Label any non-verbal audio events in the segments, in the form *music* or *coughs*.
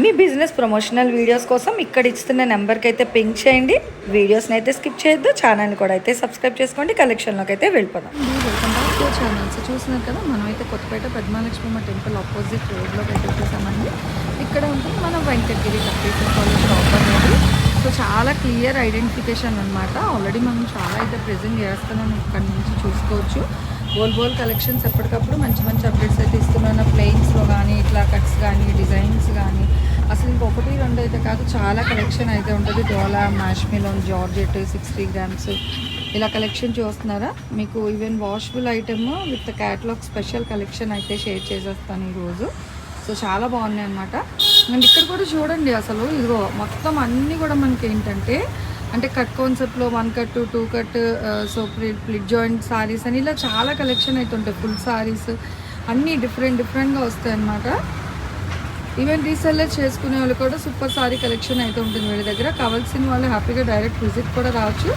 మీ business promotional videos కోసం ఇక్కడ ఇస్తున్న నెంబర్కి అయితే పింక్ చేయండి. వీడియోస్ని అయితే స్కిప్ చేయొద్దు. ఛానల్ని కూడా అయితే సబ్స్క్రైబ్ చేసుకోండి. కలెక్షన్లోకి అయితే వెళ్ళిపోదాం. Welcome back to channel so చూస్తున్నారు కదా మనమైతే కొత్తపేట పద్మాలక్ష్మి టెంపుల్ ఆపోజిట్ రోడ్లోకి అయితే వచ్చేసామండి. ఇక్కడ ఉంటుంది మన వెంకటగిరి టెంపుల్ కాలేజ్ షాప్ అనేది. సో చాలా క్లియర్ ఐడెంటిఫికేషన్ అనమాట ఆల్రెడీ మనం చాలా అయితే ప్రెజెంట్ చేస్తున్నాం. ఇక్కడ నుంచి చూసుకోవచ్చు. బోల్ బోల్ కలెక్షన్స్ ఎప్పటికప్పుడు మంచి మంచి అప్డేట్స్ అయితే ఇస్తున్నాను. ప్లెయిన్స్లో కానీ ఇట్లా కట్స్ కానీ డిజైన్స్ కానీ అసలు ఇంకొకటి రెండు అయితే కాదు చాలా కలెక్షన్ అయితే ఉంటుంది. డోలా మ్యాష్మిలోన్ జార్జెట్ సిక్స్టీ గ్రామ్స్ ఇలా కలెక్షన్ చూస్తున్నారా? మీకు even washable item with catalogue special collection అయితే షేర్ చేసేస్తాను ఈరోజు సో చాలా బాగున్నాయి అనమాట అండ్ ఇక్కడ కూడా చూడండి అసలు ఇదిగో మొత్తం అన్నీ కూడా మనకి ఏంటంటే అంటే కట్ కాన్సెప్ట్లో one cut two cut so split joint saris అని ఇలా చాలా కలెక్షన్ అయితే ఫుల్ సారీస్ అన్నీ డిఫరెంట్ డిఫరెంట్గా వస్తాయి అన్నమాట. ఈవెన్ రీసెల్లర్ చేసుకునే వాళ్ళు కూడా సూపర్ సారీ కలెక్షన్ అయితే ఉంటుంది వీళ్ళ దగ్గర. కావాల్సిన వాళ్ళు హ్యాపీగా డైరెక్ట్ విజిట్ కూడా రావచ్చు.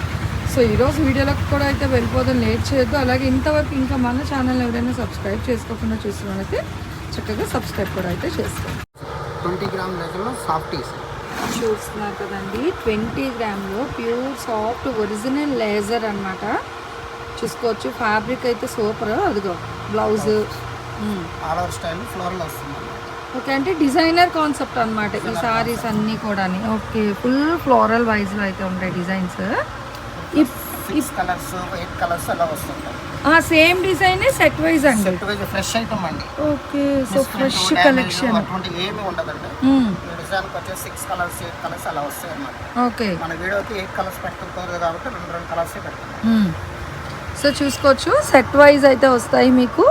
సో ఈరోజు వీడియోలకు కూడా అయితే వెళ్ళిపోదాం. లేట్ చేయొద్దు. అలాగే ఇంతవరకు ఇంకా మన ఛానల్ ఎవరైనా సబ్స్క్రైబ్ చేసుకోకుండా చూసిన వాళ్ళైతే చక్కగా సబ్స్క్రైబ్ కూడా అయితే చేసుకోండి. ట్వంటీ గ్రామ్ లెజర్లో సాఫ్టీస్ చూస్తున్నారు కదండి. ట్వంటీ గ్రామ్లో ప్యూర్ సాఫ్ట్ ఒరిజినల్ లేజర్ అన్నమాట. చూసుకోవచ్చు. ఫ్యాబ్రిక్ అయితే సూపర్. అదిగో బ్లౌజ్. స్టైల్ ఫ్లోరల్ వస్తుంది ఓకే అంటే డిజైనర్ కాన్సెప్ట్ అన్నమాట ఈ సారీస్ అన్నీ కూడా ఓకే ఫుల్ ఫ్లోరల్ వైజ్లో అయితే ఉంటాయి డిజైన్స్. కలర్స్ ఎయిట్ కలర్స్ అలా వస్తుంటాయి. సేమ్ డిజైన్ సెట్ వైజ్ అండి. సెట్ వైజ్ ఫ్రెష్ ఐటమ్ అండి. ఓకే సో ఫ్రెష్ కలెక్షన్ అటువంటి ఏమి ఉండదండి. ఈ డిజైన్కి వచ్చేసి సిక్స్ కలర్స్ ఎయిట్ కలర్స్ అలా వస్తాయి అన్నమాట ఓకే. మన వీడియోకి ఎయిట్ కలర్స్ పెట్టుకుంటారు కాబట్టి రెండు రెండు కలర్సే పెడుతున్నాం. సో చూసుకోవచ్చు సెట్ వైజ్ అయితే వస్తాయి మీకు.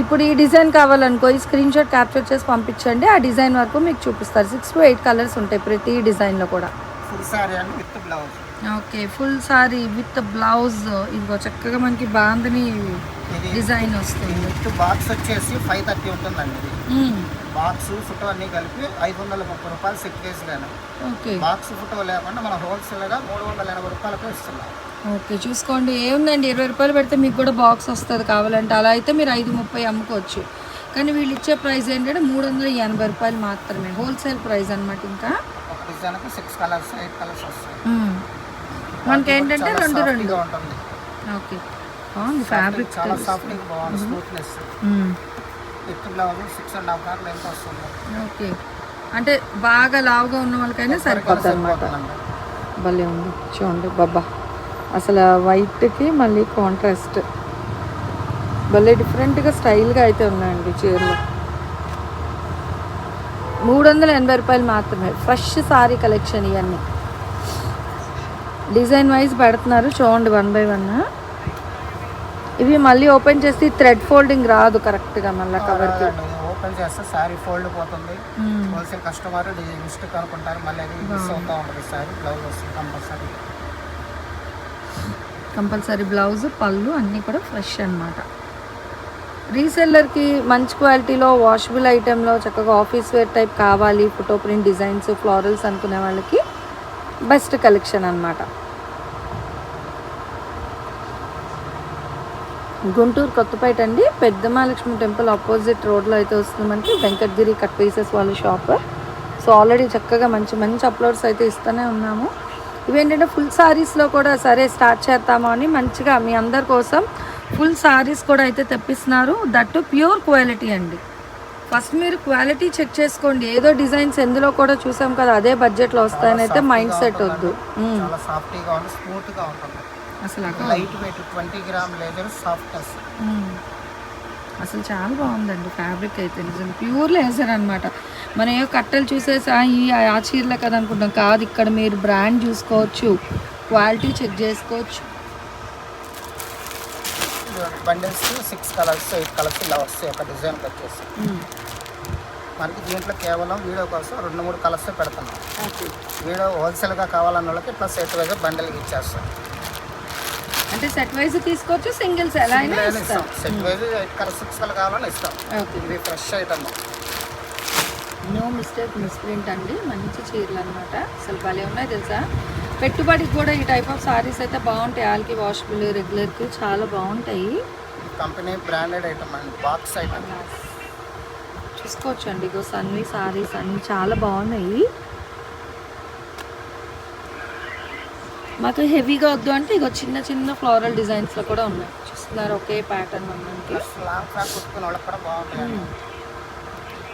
ఇప్పుడు ఈ డిజైన్ కావాలనుకో ఈ స్క్రీన్ షాట్ క్యాప్చర్ చేసి పంపించండి. ఆ డిజైన్ వరకు మీకు చూపిస్తారు. సిక్స్ టు ఎయిట్ కలర్స్ ఉంటాయి ప్రతి డిజైన్లో కూడా. ఫుల్ సారీ అండి with blouse okay full sari with blouse ఇదిగో చక్కగా మనకి బాందని డిజైన్ వస్తుంది. విత్ బాక్స్ వచ్చేసి ఫైవ్ థర్టీ ఉంటుందండి. బాక్స్ ఫోటో అన్ని కలిపి ఐదు వందల ముప్పై రూపాయలు సెట్ వేసిలేను ఓకే. బాక్స్ ఫోటో లేకుండా మనం హోల్సేల్గా మూడు వందల ఎనభై రూపాయలకు ఇస్తున్నాం. ఓకే చూసుకోండి. ఏముందండి? ఇరవై రూపాయలు పెడితే మీకు కూడా బాక్స్ వస్తుంది కావాలంటే. అలా అయితే మీరు ఐదు ముప్పై అమ్ముకోవచ్చు. కానీ వీళ్ళు ఇచ్చే ప్రైస్ ఏంటంటే మూడు వందల ఎనభై రూపాయలు మాత్రమే. హోల్సేల్ ప్రైస్ అనమాట ఇంకా. ఒక డిజైన్కి సిక్స్ కలర్స్ ఎయిట్ కలర్స్ వస్తాయి. మనకి ఏంటంటే రెండు రెండు. ఉంటుంది. ఓకే. బాగుంది ఫ్యాబ్రిక్ చాలా సాఫ్ట్ బాగుంది smoothness blouse six and half గారు లెంత్ వస్తుంది. ఓకే. అంటే బాగా లావుగా ఉన్న వాళ్ళకైనా సరిపోతుంది అనమాట. భలే ఉంది. చూడండి బాబా అసలు వైట్కి మళ్ళీ కాంట్రాస్ట్ భలే డిఫరెంట్గా స్టైల్గా అయితే ఉన్నాయండి చీరలు. మూడు వందల ఎనభై రూపాయలు మాత్రమే. ఫ్రెష్ సారీ కలెక్షన్ ఇవన్నీ. డిజైన్ వైజ్ పెడుతున్నారు. చూడండి వన్ బై వన్. ఇవి మళ్ళీ ఓపెన్ చేసి థ్రెడ్ ఫోల్డింగ్ రాదు కరెక్ట్గా మళ్ళీ కవర్కి. ఓపెన్ చేస్తే శారీ ఫోల్డ్ పోతుంది. హోల్సేల్ కస్టమర్ మిస్టేక్ అనుకుంటారు మళ్ళీ అది మిస్ అవుతూ ఉంటుంది శారీ. బ్లౌజ్ వస్తుంది కంపల్సరీ. కంపల్సరీ బ్లౌజ్ పళ్ళు అన్నీ కూడా ఫ్రెష్ అన్నమాట. రీసెల్లర్కి మంచి క్వాలిటీలో వాషబుల్ ఐటెంలో చక్కగా ఆఫీస్ వేర్ టైప్ కావాలి. ఫోటో ప్రింట్ డిజైన్స్ ఫ్లోరల్స్ అనుకునే వాళ్ళకి బెస్ట్ కలెక్షన్ అనమాట గుంటూరు కొత్తపేట అండి. పెద్ద మహాలక్ష్మి టెంపుల్ ఆపోజిట్ రోడ్లో అయితే వస్తుంది మనకి. వెంకటగిరి కట్ పీసెస్ వాళ్ళ షాప్. సో ఆల్రెడీ చక్కగా మంచి మంచి అప్లోడ్స్ అయితే ఇస్తూనే ఉన్నాము. ఇవేంటంటే ఫుల్ సారీస్లో కూడా సరే స్టార్ట్ చేద్దాము అని మంచిగా మీ అందరి కోసం ఫుల్ సారీస్ కూడా అయితే తెప్పిస్తున్నారు. దట్టు ప్యూర్ క్వాలిటీ అండి. ఫస్ట్ మీరు క్వాలిటీ చెక్ చేసుకోండి. ఏదో డిజైన్స్ ఎందులో కూడా చూసాం కదా అదే బడ్జెట్లో వస్తాయని అయితే మైండ్ సెట్ వద్దు. మ్మ్. చాలా సాఫ్ట్గా ఉంది స్మూత్గా ఉంటుంది అసలు లైట్ వెయిట్ ట్వంటీ గ్రామ్. అసలు చాలా బాగుందండి ఫ్యాబ్రిక్ అయితే నిజం ప్యూర్ లేజర్ అనమాట మనం ఏ కట్టెలు చూసేసి "ఆ, ఈ ఆ చీరలే కదా అనుకుంటాం. కాదు ఇక్కడ మీరు బ్రాండ్ చూసుకోవచ్చు క్వాలిటీ చెక్ చేసుకోవచ్చు. Bundles six colours eight colours ఇలా వస్తాయి ఒక డిజైన్కి వచ్చేసి. మనకి దీంట్లో కేవలం వీడియో కోసం రెండు మూడు కలర్స్ పెడుతున్నాం. వీడియో హోల్సేల్గా కావాలన్న వాళ్ళకి ప్లస్ ఎయిట్ వైజ్ బండిల్కి ఇచ్చేస్తాం. అంటే సెట్ వైజ్ తీసుకోవచ్చు సింగిల్స్ ఎలా అయినా ఇస్తాం. Set wise eight colours six colour కావాలని ఇస్తాం. ఇది fresh item no mistake misprint అండి. మంచి చీరలు అనమాట అసలు భలే ఉన్నాయి తెలుసా? పెట్టుబడికి కూడా ఈ టైప్ ఆఫ్ సారీస్ అయితే బాగుంటాయి. ఆల్కి వాషబుల్ రెగ్యులర్కి చాలా బాగుంటాయి. కంపెనీ బ్రాండెడ్ ఐటమ్ అండి. బాక్స్ ఐటమ్ చూసుకోవచ్చు అండి ఇగో సన్వి సారీస్ అన్ని చాలా బాగున్నాయి. మాకు హెవీగా వద్దు అంటే ఇగో చిన్న చిన్న ఫ్లోరల్ డిజైన్స్లో కూడా ఉన్నాయి. చూస్తున్నారు ఒకే ప్యాటర్న్ మనకి బాగుంటాయి.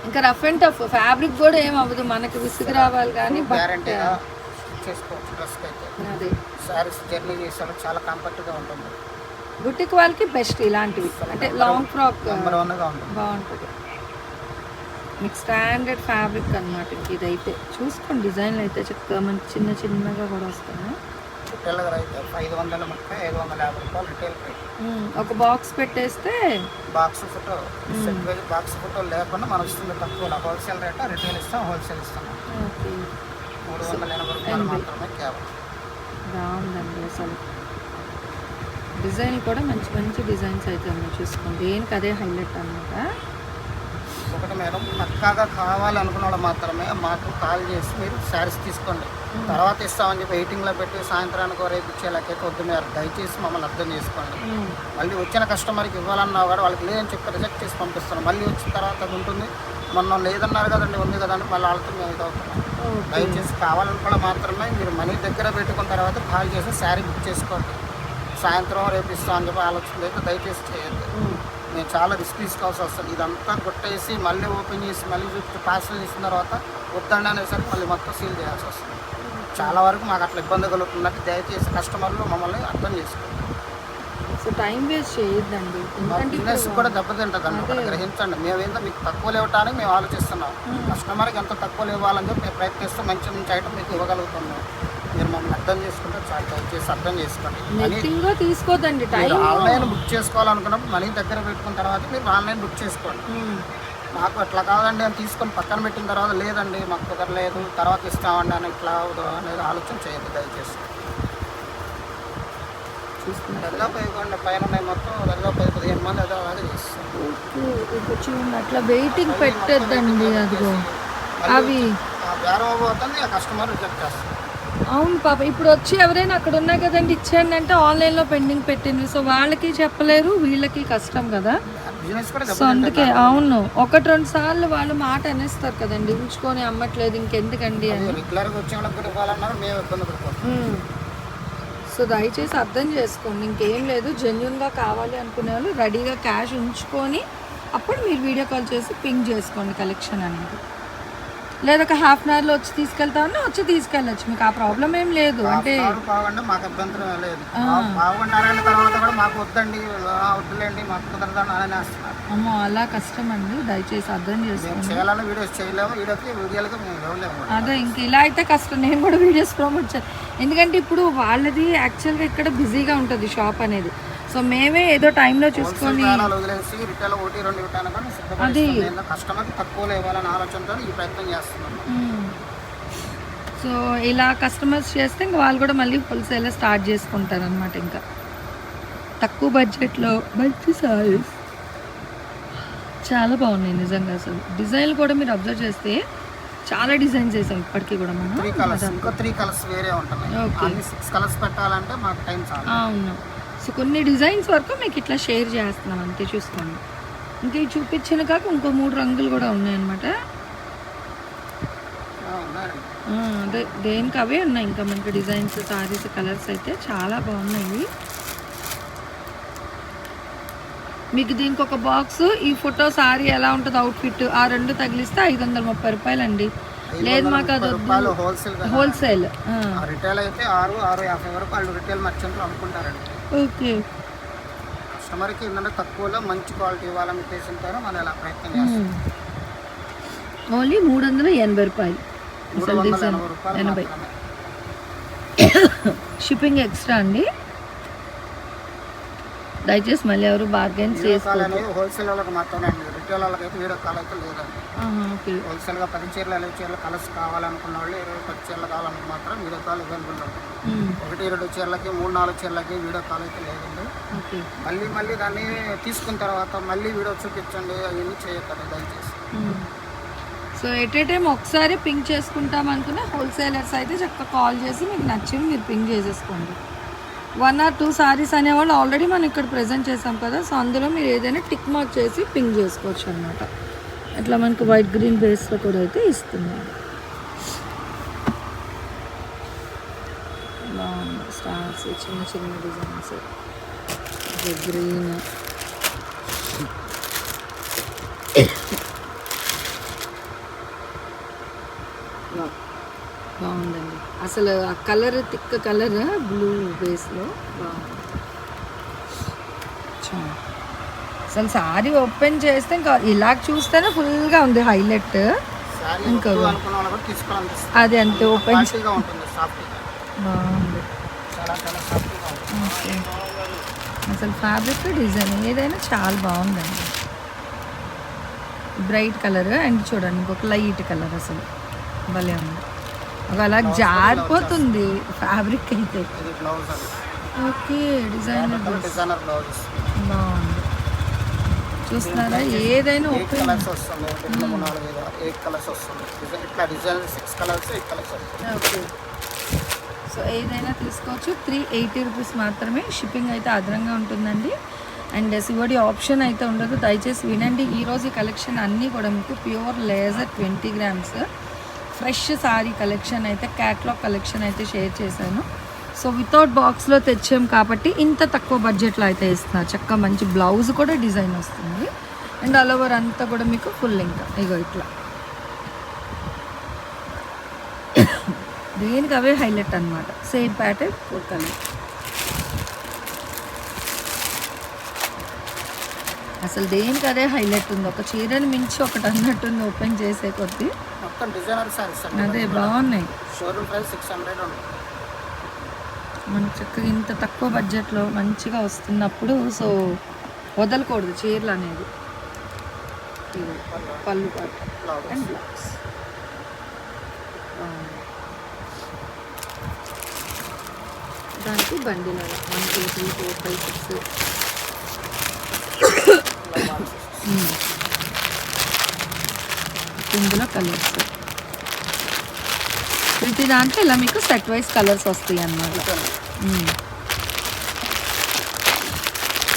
ఇంకా రఫ్ అండ్ టఫ్ ఫ్యాబ్రిక్ కూడా ఏం అవ్వదు. మనకి విసుగు రావాలి కానీ బట్ చేసుకోవచ్చు డ్రెస్కి అయితే శారీస్ జర్నీ చేసేవాళ్ళకి చాలా కంఫర్ట్గా ఉంటుంది. బుటిక్ వాళ్ళకి బెస్ట్ ఇలాంటివి. అంటే లాంగ్ ఫ్రాక్ నెంబర్ వన్గా ఉంటుంది. బాగుంటుంది. మీకు స్టాండర్డ్ ఫ్యాబ్రిక్ అనమాట ఇదైతే చూసుకోండి డిజైన్లు అయితే చక్కగా మనకి చిన్న చిన్నగా కూడా వస్తున్నాయి అయితే ఐదు వందల ముప్పై ఐదు వందల యాభై రూపాయలు రిటైల్ రేట్. ఒక బాక్స్ పెట్టేస్తే బాక్స్ ఫోటో బాక్స్ ఫోటో లేకుండా మనం ఇస్తుంది తక్కువ. హోల్సేల్ రేట్ రిటైల్ ఇస్తాం హోల్సేల్ ఇస్తాం. ఓకే. మూడు వందల ఎనభై రూపాయలు మాత్రమే కేవలం బాగుందండి అసలు. డిజైన్ కూడా మంచి మంచి డిజైన్స్ అయితే ఉన్నాయి చూసుకోండి. దేనికి అదే హైలైట్ అనమాట ఒకటి మేడం పక్కాగా కావాలనుకున్న వాళ్ళు మాత్రమే మాకు కాల్ చేసి మీరు శారీస్ తీసుకోండి. తర్వాత ఇస్తామని చెప్పి వెయిటింగ్లో పెట్టి సాయంత్రానికి రేపు ఇచ్చేలాకైతే వద్దు మీరు దయచేసి మమ్మల్ని అర్థం చేసుకోండి. మళ్ళీ వచ్చిన కస్టమర్కి ఇవ్వాలన్నా కూడా వాళ్ళకి లేదని చెప్పి రిజెక్ట్ చేసి పంపిస్తున్నాం. మళ్ళీ వచ్చిన తర్వాత అది ఉంటుంది. మొన్న లేదన్నారు కదండి ఉంది కదండి మళ్ళీ వాళ్ళతో మేము ఇది అవుతున్నాం. దయచేసి కావాలనుకున్న మాత్రమే మీరు మనీ దగ్గర పెట్టుకున్న తర్వాత కాల్ చేసి శారీ బుక్ చేసుకోండి. సాయంత్రం రేపు ఇస్తామని చెప్పి ఆలోచన అయితే దయచేసి చేయొద్దు. నేను చాలా రిస్క్ తీసుకోవాల్సి వస్తుంది. ఇదంతా కొట్టేసి మళ్ళీ ఓపెన్ చేసి మళ్ళీ చూసి పార్సల్ చేసిన తర్వాత వద్దండి అనేసరికి మళ్ళీ మొత్తం సీల్ చేయాల్సి వస్తుంది. చాలా వరకు మాకు అట్లా ఇబ్బంది కలుగుతున్నట్టు దయచేసి కస్టమర్లు మమ్మల్ని అర్థం చేసుకోండి. సో టైం వేస్ట్ చేయొద్దండి. బిజినెస్ కూడా దెబ్బతింటుంది ఒకటి గ్రహించండి. మేము ఏందో మీకు తక్కువలో ఇవ్వడానికి మేము ఆలోచిస్తున్నాం. కస్టమర్కి ఎంత తక్కువలో ఇవ్వాలని చెప్పి మేము ప్రయత్నిస్తూ మంచి మంచి ఐటమ్ మీకు ఇవ్వగలుగుతున్నాం. మీరు మమ్మల్ని అర్థం చేసుకుంటే చాలా దయచేసి అర్థం చేసుకోండి. తీసుకోదండి ఆన్లైన్ బుక్ చేసుకోవాలనుకున్నప్పుడు మనీ దగ్గర పెట్టుకున్న తర్వాత మీరు ఆన్లైన్ బుక్ చేసుకోండి. మాకు అట్లా కాదండి అని తీసుకొని పక్కన పెట్టిన తర్వాత లేదండి మాకు కుదరలేదు తర్వాత ఇస్తామండి అని ఇట్లా అనేది ఆలోచన చేయదు దయచేసి. దాదాపు ఇవ్వండి పైన ఉన్నాయి మొత్తం దాదాపు పది పదిహేను మంది అదే అలాగే చేస్తాం ఇప్పుడు చూడండి అట్లా వెయిటింగ్ పెట్టద్దండి అదిగో. అవి. బేరం అవ్వబోతుంది ఆ కస్టమర్ రిజెక్ట్ చేస్తారు. అవును పాప ఇప్పుడు వచ్చి ఎవరైనా అక్కడ ఉన్నాయి కదండి ఇచ్చేయండి అంటే ఆన్లైన్లో పెండింగ్ పెట్టింది సో వాళ్ళకి చెప్పలేరు వీళ్ళకి కష్టం కదా. సో అందుకే అవును. ఒకటి రెండు సార్లు వాళ్ళు మాట అనేస్తారు కదండి ఉంచుకొని అమ్మట్లేదు ఇంకెందుకండి అని. రెగ్యులర్గా వచ్చే వాళ్ళకి ఇవ్వాలన్నారు మేము ఇబ్బంది పడిపోతాం. సో దయచేసి అర్థం చేసుకోండి. ఇంకేం లేదు జెన్యున్గా కావాలి అనుకునే వాళ్ళు రెడీగా క్యాష్ ఉంచుకొని అప్పుడు మీరు వీడియో కాల్ చేసి పింక్ చేసుకోండి కలెక్షన్ అనేది. లేదా ఒక హాఫ్ అన్ అవర్లో వచ్చి తీసుకెళ్తామన్నా వచ్చి తీసుకెళ్ళచ్చు. మీకు ఆ ప్రాబ్లం ఏం లేదు. అంటే మాకు అభ్యంతరం లేదు. పావుగంట అరగంట తర్వాత కూడా మాకు వద్దండి. వద్దులేండి మాకు కుదరదని అమ్మో అలా కష్టం అండి. దయచేసి అర్థం చేసుకోండి. చేయాలని వీడియోస్ చేయలేము. వీడియోకి వీడియోలకి మేము ఇవ్వలేము. అదే ఇంక ఇలా అయితే కష్టం. నేను కూడా వీడియోస్ ప్రమోట్ ఎందుకంటే ఇప్పుడు వాళ్ళది యాక్చువల్గా ఇక్కడ బిజీగా ఉంటుంది షాప్ అనేది. సో మేమే ఏదో టైంలో చూసుకొని సిద్ధపడిస్తుంది కస్టమర్కి తక్కువలో ఇవ్వాలని ఆలోచనతో ఈ ప్రయత్నం చేస్తున్నాం. సో ఇలా కస్టమర్స్ చేస్తే ఇంకా వాళ్ళు కూడా మళ్ళీ హోల్సేల్ స్టార్ట్ చేసుకుంటారు అనమాట ఇంకా. తక్కువ బడ్జెట్లో మంచి సారీస్ చాలా బాగున్నాయి నిజంగా అసలు. డిజైన్లు కూడా మీరు అబ్జర్వ్ చేస్తే చాలా డిజైన్స్ వేసాం ఇప్పటికీ కూడా మనం. త్రీ కలర్స్ ఇంకో త్రీ కలర్స్ వేరే ఉంటున్నాయి. సిక్స్ కలర్స్ పెట్టాలంటే మాకు టైం చాలా. అవును. సో కొన్ని డిజైన్స్ వరకు మీకు ఇట్లా షేర్ చేస్తున్నాం అంతే చూసుకోండి. ఇంకా ఇవి చూపించిన కాక ఇంకో మూడు రంగులు కూడా ఉన్నాయన్నమాట. అదే దేనికి అవే ఉన్నాయి. ఇంకా మనకి డిజైన్స్ సారీస్ కలర్స్ అయితే చాలా బాగున్నాయి. మీకు దీనికి ఒక బాక్స్ ఈ ఫోటో సారీ ఎలా ఉంటుంది అవుట్ఫిట్ ఆ రెండు తగిలిస్తే ఐదు వందల ముప్పై రూపాయలు అండి లేదు మాకు అది హోల్సేల్ హోల్సేల్ రిటైల్ అయితే ఆరు ఆరు యాభై వరకు వాళ్ళు రిటైల్ మర్చెంట్లు అమ్ముకుంటారండి. ఓకే. కస్టమర్కి ఏంటంటే తక్కువలో మంచి క్వాలిటీ ఇవ్వాలని ఉద్దేశంతో మనం ఇలా ప్రయత్నం చేస్తాం. ఓన్లీ మూడు వందల ఎనభై రూపాయలు. మూడు వందల ఎనభై రూపాయలు ఎనభై. మాత్రమే. షిప్పింగ్ ఎక్స్ట్రా అండి. దయచేసి మళ్ళీ ఎవరు బార్గెన్ వీడియో కాల్ చేసుకోవద్దు అనేది హోల్సేల్ వాళ్ళకి మాత్రమే అండి. వాళ్ళకి అయితే వీడియో కాల్ అయితే లేదండి హోల్సేల్గా పది చీరలు ఇరవై చీరలు కలర్స్ కావాలనుకున్న వాళ్ళు ఇరవై పది చీరలు కావాలనుకున్న మాత్రం వీడియో కాల్ అవైలబుల్. ఒకటి రెండు చీరలకి మూడు నాలుగు చీరలకి వీడియో కాల్ అయితే లేదండి. మళ్ళీ మళ్ళీ దాన్ని తీసుకున్న తర్వాత మళ్ళీ వీడియో చూపించండి అవన్నీ చేయకండి దయచేసి. సో ఎట్ ఏ టైం ఒకసారి పింక్ చేసుకుంటాం అనుకున్న హోల్సేలర్స్ అయితే చక్కగా కాల్ చేసి మీకు నచ్చింది మీరు పింక్ చేసేసుకోండి. వన్ ఆర్ టూ సారీస్ అనేవాళ్ళు ఆల్రెడీ మనం ఇక్కడ ప్రజెంట్ చేసాం కదా సో అందులో మీరు ఏదైనా టిక్ మార్క్ చేసి పింక్ చేసుకోవచ్చు అనమాట అట్లా మనకు వైట్ గ్రీన్ బేస్లో కూడా అయితే ఇస్తున్నారు బాగుంది స్టార్స్ చిన్న చిన్న డిజైన్స్ గ్రీన్ బాగుందండి. అసలు ఆ కలర్ తిక్క కలర్ బ్లూ బేస్లో బాగుంది. అసలు సారీ ఓపెన్ చేస్తే ఇంకా ఇలా చూస్తేనే ఫుల్గా ఉంది హైలైట్. ఇంకా అది అంతే ఓపెన్ బాగుంది. ఓకే. అసలు ఫ్యాబ్రిక్ డిజైన్ ఏదైనా చాలా బాగుందండి. బ్రైట్ కలర్ అండ్ చూడండి ఇంకొక లైట్ కలర్ అసలు. భలే ఉంది. ఒక అలా జారిపోతుంది ఫ్యాబ్రిక్ అయితే. ఓకే డిజైనర్ బ్లౌజ్ బాగుంది. చూస్తున్నారా? ఏదైనా ఎయిట్ ఓపెన్ కలర్స్ వస్తుంది రెండు మూడు నాలుగు ఐదు ఆరు ఎయిట్ కలర్స్ వస్తుంది. డిజైన్ ఇట్లా design six colours eight colours వస్తుంది. ఓకే. సో ఏదైనా తీసుకోవచ్చు. త్రీ ఎయిటీ రూపీస్ మాత్రమే షిప్పింగ్ అయితే అదనంగా ఉంటుందండి. అండ్ సివడి ఆప్షన్ అయితే ఉండదు. దయచేసి వినండి. ఈరోజు ఈ కలెక్షన్ అన్నీ కూడా మీకు pure laser twenty grams. Fresh sari collection అయితే క్యాట్లాగ్ కలెక్షన్ అయితే షేర్ చేశాను. సో వితౌట్ బాక్స్లో తెచ్చాం కాబట్టి ఇంత తక్కువ బడ్జెట్లో అయితే ఇస్తున్నారు చక్క మంచి బ్లౌజ్ కూడా డిజైన్ వస్తుంది. అండ్ ఆల్ ఓవర్ అంతా కూడా మీకు ఫుల్ ఇంకా ఇగో ఇట్లా. *coughs* దేనికి అవే హైలైట్ అనమాట సేమ్ ప్యాటర్న్ ఫోర్ కలర్ అసలు దేనికి అదే హైలైట్ ఉంది. ఒక చీరని మించి ఒకటి అన్నట్టుంది ఓపెన్ చేసే కొద్దీ. మొత్తం డిజైనర్ సారీస్ అదే బాగున్నాయి. షోరూమ్ ప్రైస్ సిక్స్ హండ్రెడ్ మనకి చక్కగా ఇంత తక్కువ బడ్జెట్లో మంచిగా వస్తున్నప్పుడు సో వదలకూడదు చీరలు అనేది. పళ్ళు పాటు. అండ్ బ్లౌజ్ దానికి bundle one two three four five six ఇందులో కలర్స్ ప్రతి దాంట్లో ఇలా మీకు సెట్ వైజ్ కలర్స్ వస్తాయి అన్నమాట.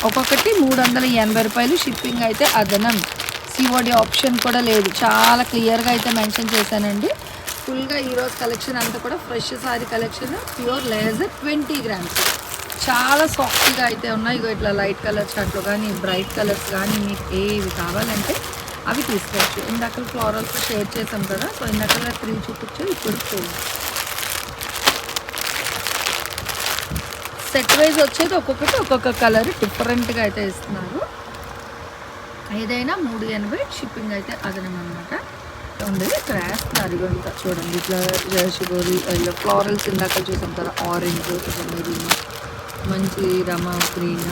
ఒక్కొక్కటి మూడు వందల ఎనభై రూపాయలు షిప్పింగ్ అయితే అదనం. సిఓడి ఆప్షన్ కూడా లేదు. చాలా క్లియర్గా అయితే మెన్షన్ చేశానండి. ఫుల్గా ఈరోజు కలెక్షన్ అంతా కూడా fresh sari collection pure laser twenty grams చాలా సాఫ్ట్గా అయితే ఉన్నాయి. ఇగో ఇట్లా లైట్ కలర్స్ అట్లు కానీ బ్రైట్ కలర్స్ కానీ మీకు ఏవి కావాలంటే అవి తీసుకోవచ్చు. ఇందాక ఫ్లోరల్స్ షేర్ చేసాం కదా సో ఇందాక త్రీ చూపించు ఇప్పుడు ఫోర్ సెట్ వైజ్ వచ్చేది ఒక్కొక్కటి ఒక్కొక్క కలర్ డిఫరెంట్గా అయితే ఇస్తున్నారు. ఏదైనా మూడు ఎనభై షిప్పింగ్ అయితే అదనం అనమాట ఉండేది క్రాస్ వేస్తున్నారు ఇంకా చూడండి. ఇట్లా షుగర్ ఫ్లోరల్స్ ఇందాక చూసాం కదా ఆరెంజ్ మెరీన్ మంచి Rama green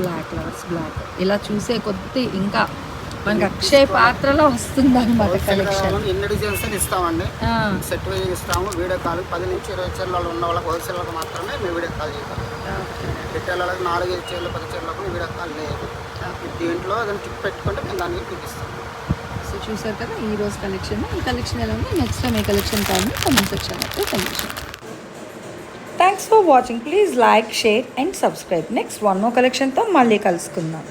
black colours black ఇలా చూసే కొద్దీ ఇంకా మనకి అక్షయ పాత్రలో వస్తుంది అనమాట కలెక్షన్ ఎన్ని డిజైన్స్ ఇస్తామండి. సెట్ వైజ్ ఇస్తాము వీడియో కాల్ పది నుంచి ఇరవై చీరలు ఉన్న వాళ్ళకి హోల్సేల్ వాళ్ళకి మాత్రమే మేము వీడియో కాల్ చేస్తాం. రిటైల్ వాళ్ళకి నాలుగు ఐదు చీరలు పది చీరలకు వీడియో కాల్ లేదు. దీంట్లో ఏదైనా టిప్ పెట్టుకుంటే మేము దానికి చూపిస్తాం. సో చూసారు కదా ఈ రోజు కలెక్షన్ ఈ కలెక్షన్ ఎలా ఉంది? నెక్స్ట్ టైం ఏ కలెక్షన్ కావాలని కమెంట్ సెక్షన్ అయితే collection thanks for watching please like share and subscribe next one మో కలెక్షన్తో మళ్ళీ కలుసుకుందాం.